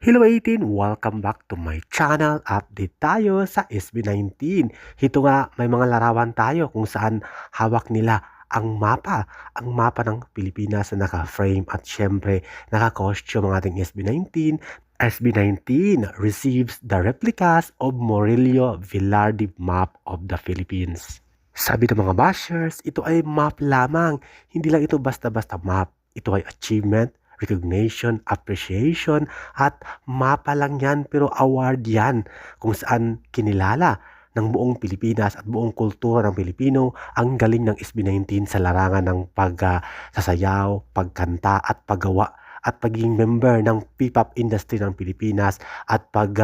Hello 18! Welcome back to my channel. Update tayo sa SB19. Ito nga, may mga larawan tayo kung saan hawak nila ang mapa. Ang mapa ng Pilipinas na naka-frame at syempre naka-costume ang ating SB19. SB19 receives the replicas of Murillo Villardi map of the Philippines. Sabi ng mga bashers, ito ay map lamang. Hindi lang ito basta-basta map. Ito ay achievement, recognition, appreciation, at mapa lang yan pero award yan kung saan kinilala ng buong Pilipinas at buong kultura ng Pilipino ang galing ng SB19 sa larangan ng pagsasayaw, pagkanta at paggawa at pagiging member ng P-pop industry ng Pilipinas at pag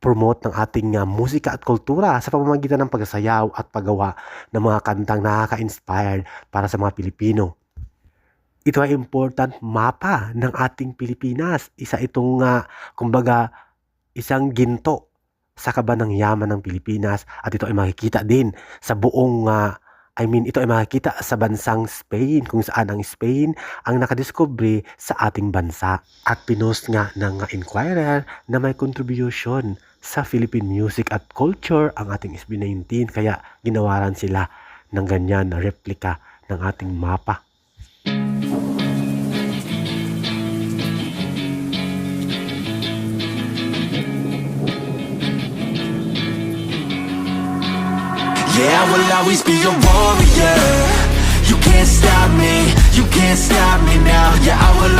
promote ng ating ah, musika at kultura sa pamamagitan ng pagsasayaw at paggawa ng mga kantang nakaka-inspired para sa mga Pilipino. Ito ay important mapa ng ating Pilipinas. Isa itong, ah, kumbaga, isang ginto sa kaba ng yaman ng Pilipinas at ito ay makikita din sa buong, ah, I mean, ito ay makikita sa bansang Spain kung saan ang Spain ang nakadiscovery sa ating bansa. At pinost nga ng Inquirer na may contribution sa Philippine music at culture ang ating SB19 kaya ginawaran sila ng ganyan na replika ng ating mapa. Yeah, I will always be a warrior. You can't stop me, you can't stop me now. Yeah, I will